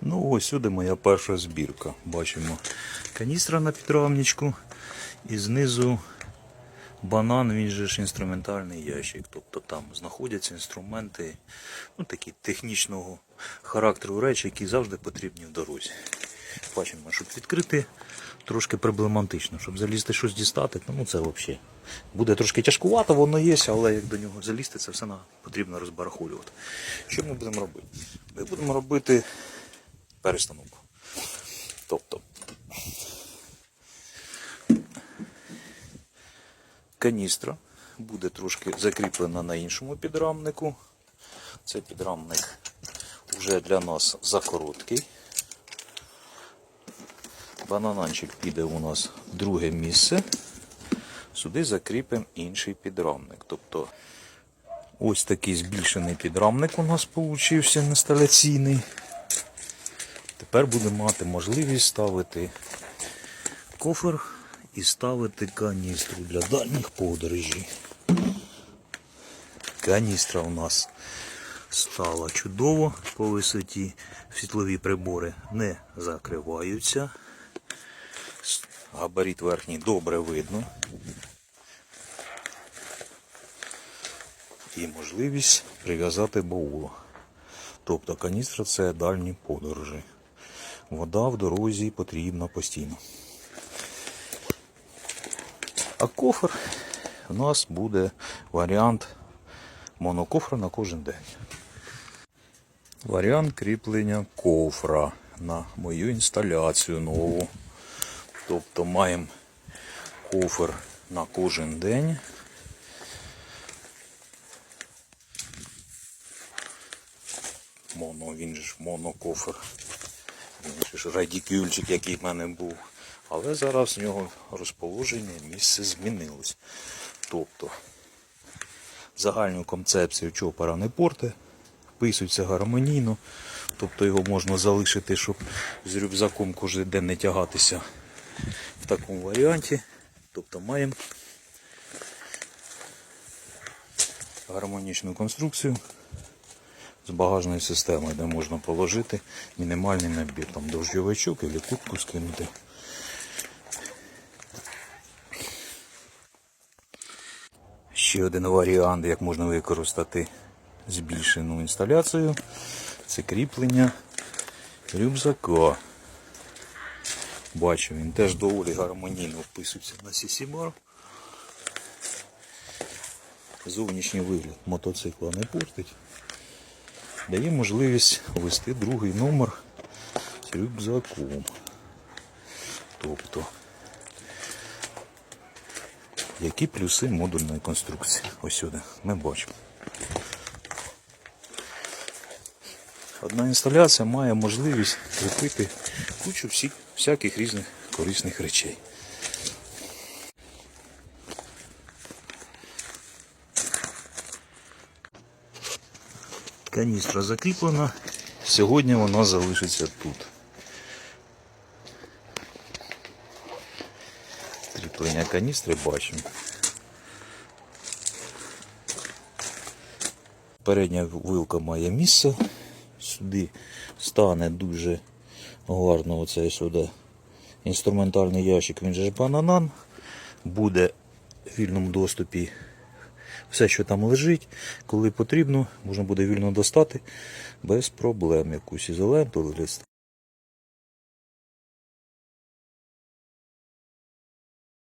Ну, ось сюди моя перша збірка. Бачимо каністра на підрамничку і знизу банан, він же ж інструментальний ящик. Тобто там знаходяться інструменти ну, такі технічного характеру речі, які завжди потрібні в дорозі. Бачимо, щоб відкрити трошки проблематично, щоб залізти щось дістати, ну це взагалі. Буде трошки тяжкувато, воно є, але як до нього залізти, це все потрібно розбарахолювати. Що ми будемо робити? Ми будемо робити перестановку. Тобто каністра буде трошки закріплена на іншому підрамнику. Цей підрамник вже для нас закороткий. Банананчик піде у нас в друге місце. Сюди закріпимо інший підрамник. Тобто ось такий збільшений підрамник у нас получився інсталяційний. Тепер будемо мати можливість ставити кофер і ставити каністру для дальніх подорожей. Каністра у нас стала чудово по висоті. Світлові прибори не закриваються. Габарит верхній добре видно. І можливість прив'язати баулу. Тобто каністра це дальні подорожі. Вода в дорозі потрібна постійно. А кофр у нас буде варіант монокофра на кожен день. Варіант кріплення кофра на мою інсталяцію нову. Тобто маємо кофр на кожен день. Моно, він же ж монокофр. Ж радікюльчик, який в мене був. Але зараз в нього розположення місце змінилось. Тобто загальну концепцію чопора не порте, вписується гармонійно. Тобто його можна залишити, щоб з рюкзаком кожен день не тягатися в такому варіанті. Тобто маємо гармонічну конструкцію з багажною системою, де можна положити мінімальний набір, там дощовичок або кутку скинути. Ще один варіант, як можна використати збільшену інсталяцію, це кріплення рюкзака. Бачу, він теж доволі гармонійно вписується на сісібар. Зовнішній вигляд мотоцикла не портить. Дає можливість ввести другий номер з рюкзаком. Тобто, які плюси модульної конструкції? Ось сюди ми бачимо. Одна інсталяція має можливість кріпити кучу всіх, всяких різних корисних речей. Каністра закріплена. Сьогодні вона залишиться тут. Кріплення каністри бачимо. Передня вилка має місце. Сюди стане дуже гарно оцей сюди інструментальний ящик, він же бананан. Буде в вільному доступі все, що там лежить, коли потрібно, можна буде вільно достати без проблем. Якусь ізоленту, лист